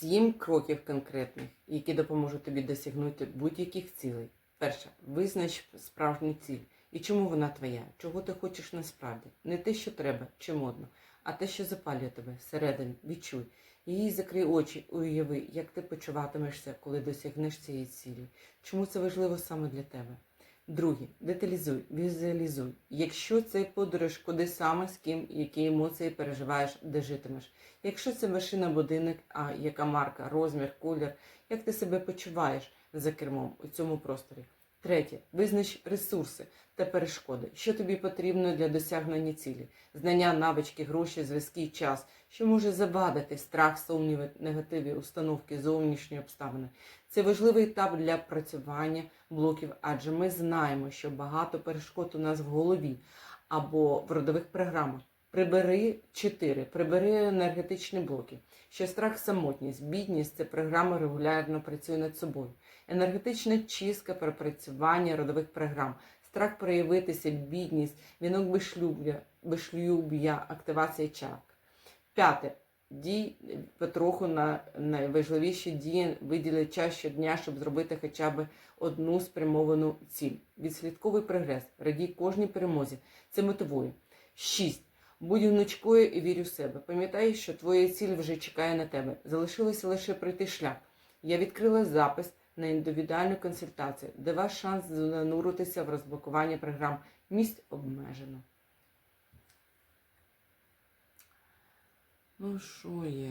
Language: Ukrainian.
Сім кроків конкретних, які допоможуть тобі досягнути будь-яких цілей. Перше, визнач справжню ціль. І чому вона твоя? Чого ти хочеш насправді? Не те, що треба чи модно, а те, що запалює тебе всередині. Відчуй. Її закрий очі, уяви, як ти почуватимешся, коли досягнеш цієї цілі. Чому це важливо саме для тебе? Друге, деталізуй, візуалізуй. Якщо це подорож, куди саме, з ким, які емоції переживаєш, де житимеш. Якщо це машина, будинок, а яка марка, розмір, колір, як ти себе почуваєш за кермом у цьому просторі. Третє, визнач ресурси та перешкоди, що тобі потрібно для досягнення цілі, знання, навички, гроші, зв'язки, час, що може завадити страх, сумніви, негативі, установки, зовнішні обставини. Це важливий етап для працювання блоків, адже ми знаємо, що багато перешкод у нас в голові або в родових програмах. Прибери чотири, прибери енергетичні блоки. Що страх, самотність, бідність це програма регулярно працює над собою. Енергетична чистка, пропрацювання родових програм, страх проявитися, бідність, вінок безшлюб'я, безшлюб'я, активація чак. П'яте. Дій потроху на найважливіші дії виділи час щодня, щоб зробити хоча б одну спрямовану ціль. Відслідковуй прогрес, радій кожній перемозі. Це мотивує. Шість. Будь гнучкою і вірю в себе. Пам'ятай, що твоя ціль вже чекає на тебе. Залишилося лише пройти шлях. Я відкрила запис на індивідуальну консультацію, де ваш шанс зануритися в розблокування програм місць обмежено. Ну, що є?